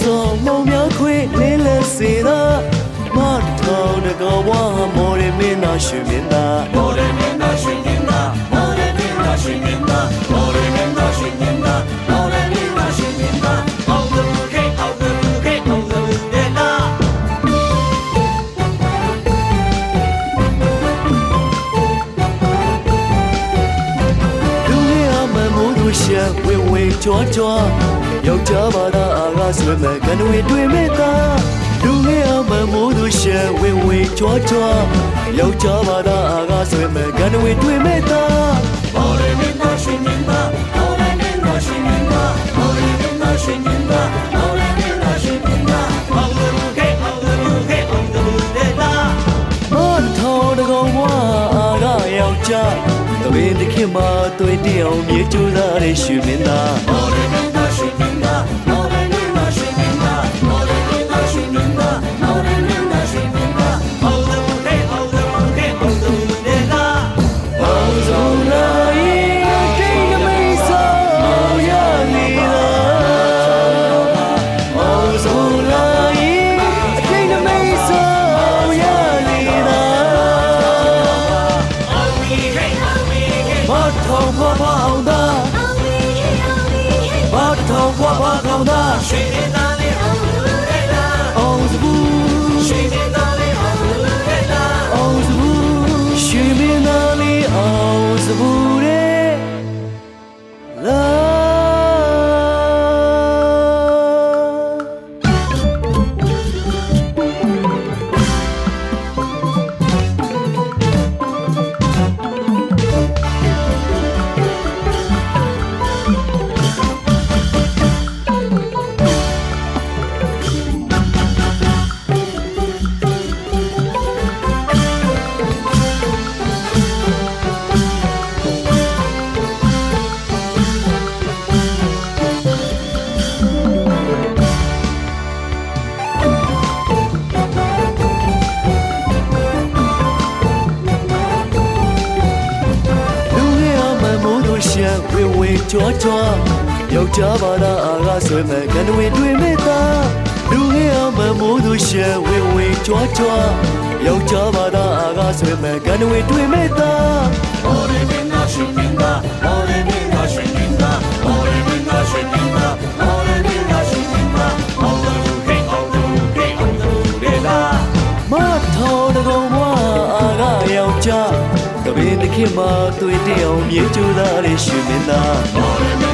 စောမောင်များခွေလင်းလက်စေသာမတ်ထောင်တကောဝါမော်ရမင်းနာရှင်မင်းသားမော်ရမင်းသားရှင်မင်း ရှက်ဝေဝေကြွားကြွားယောက်ျားဘာသာအာကဆွေမဲ့ကနဝေတွေ့မဲ့သားလူလေးအမမိုးသူရှက်ဝေဝေကြွားကြွားယောက်ျားဘာသာအာကဆွေမဲ့ကနဝေတွေ့မဲ့သားမော်ရမင်းသားရှင်မင်းသားမော်ရမင်းသားရှင်မင်းသားမော်ရမင်းသားရှင်မင်းသားမော်ရမင်းသားရှင်မင်းသားအောင်သူခေအောင်သူခေအောင်သူတဲ့လားမတ်ထောင်တကောင်ဝါအာကယောက်ျားတပင်တစ်ခေတ်မှာတွေ့တဲ့အောင်မြေကျူသားတဲ့ရှင်မင်းသားမော်ရမင်းသားရှင်မင်းသားမော် ပင်သခင်မှာတွေ့တဲ့အောင်မြေကျူးလာတဲ့ရှင်မင်းသား ခေမတ်ထောင်ဖွားဖွားအောင်သာမတ် ဝေဝေကြွားကြွားယောက်ျားဘာသာအာကဆွေမဲ့ကနဝေတွေ့မဲ့သားလူငယ်အမမိုးတို့ရှက်ဝေဝေကြွားကြွားယောက်ျားဘာသာအာကဆွေမဲ့ကနဝေတွေ့မဲ့သားမော်ရမင်းသားရှင်မင်းသားမော်ရမင်းသားရှင်မင်းသားမော်ရမင်းသားရှင်မင်းသားမော် ပင်တစ်ခေတ်မှာတွေ့တဲ့အောင်မြေကျူသားလေးရှင်မင်းသား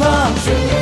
ဖွားအော